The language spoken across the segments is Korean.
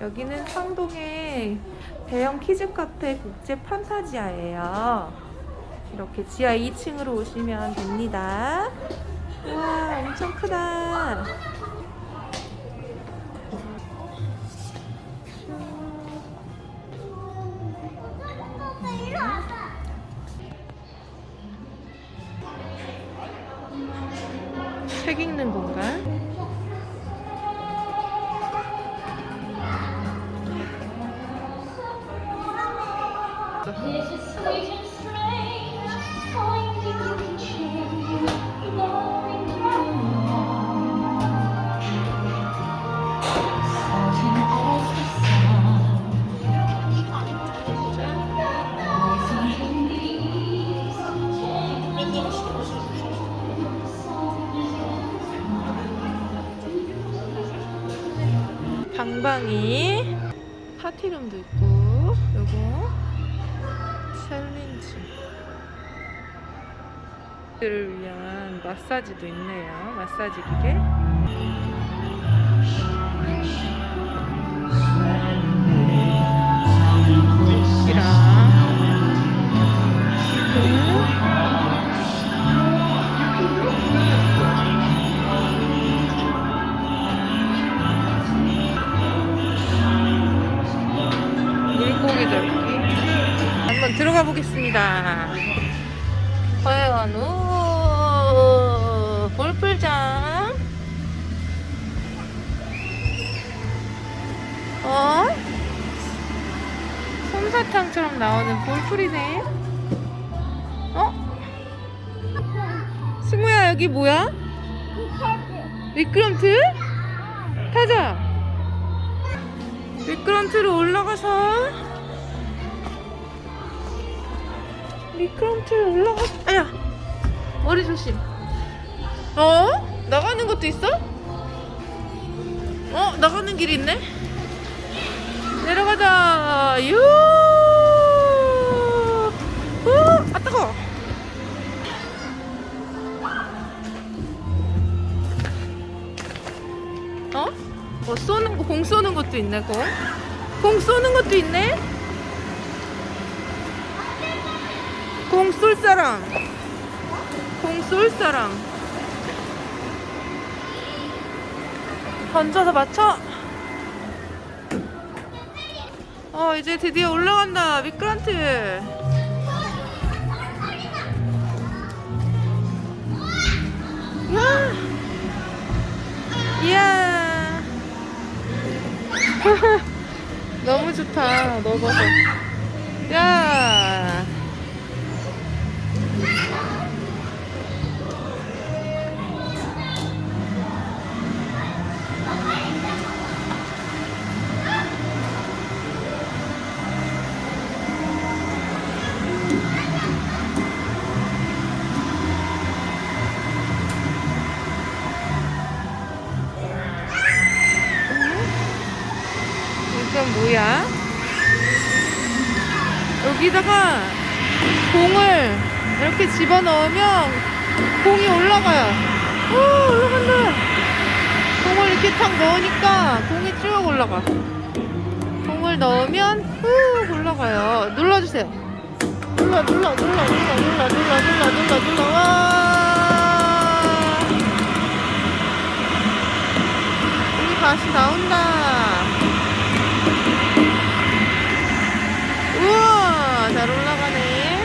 여기는 상동의 대형 키즈 카페 국제 판타지아예요. 이렇게 지하 2층으로 오시면 됩니다. 와, 엄청 크다. 책 읽는 공간. 방방이 파티룸도 있고 요거 챌린지. 를 위한 마사지도 있네요. 마사지 기계 가 보겠습니다 허연우 볼풀장 어? 솜사탕처럼 나오는 볼풀이네 어? 승우야 여기 뭐야? 미끄럼틀? 타자 미끄럼틀로 올라가서 미끄럼틀 올라가 아야 머리 조심 어? 나가는 것도 있어? 어? 나가는 길이 있네? 내려가자 유 우! 아 뜨거 어? 뭐 쏘는 거, 공 쏘는 것도 있네, 공. 공 쏘는 것도 있네? 공 쏠 사람. 공 쏠 사람. 던져서 맞춰. 어, 이제 드디어 올라간다. 미끄럼틀. 야! 이야. 너무 좋다. 넓어서. 야. 뭐야? 여기다가 공을 이렇게 집어 넣으면 공이 올라가요. 오, 올라간다. 공을 이렇게 탁 넣으니까 공이 쭉 올라가. 공을 넣으면 후 올라가요. 눌러주세요. 눌러, 눌러, 눌러, 눌러, 눌러, 눌러, 눌러, 눌러, 눌러. 와. 여기 다시 나온다. 우와 잘 올라가네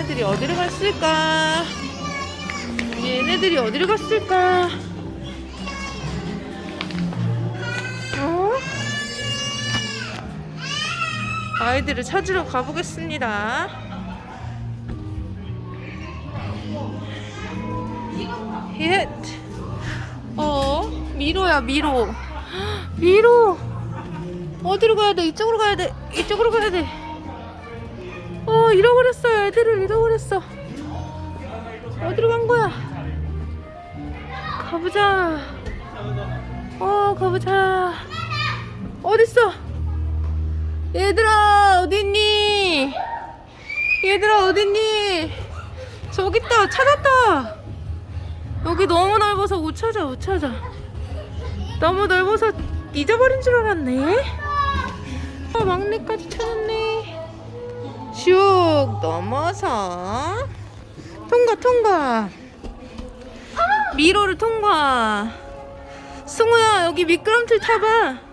얘네들이 어디로 갔을까 얘네들이 어디로 갔을까 어? 아이들을 찾으러 가보겠습니다 헷 어? 미로야 미로 미로 어디로 가야 돼? 이쪽으로 가야 돼. 이쪽으로 가야 돼. 어, 잃어버렸어. 애들을 잃어버렸어. 어디로 간 거야? 가보자. 어, 가보자. 어딨어? 얘들아, 어딨니? 얘들아, 어딨니? 저기 있다. 찾았다. 여기 너무 넓어서 못 찾아, 못 찾아. 너무 넓어서 잊어버린 줄 알았네. 아, 막내까지 찾았네. 슉 넘어서 통과 통과. 미로를 통과. 승우야 여기 미끄럼틀 타봐.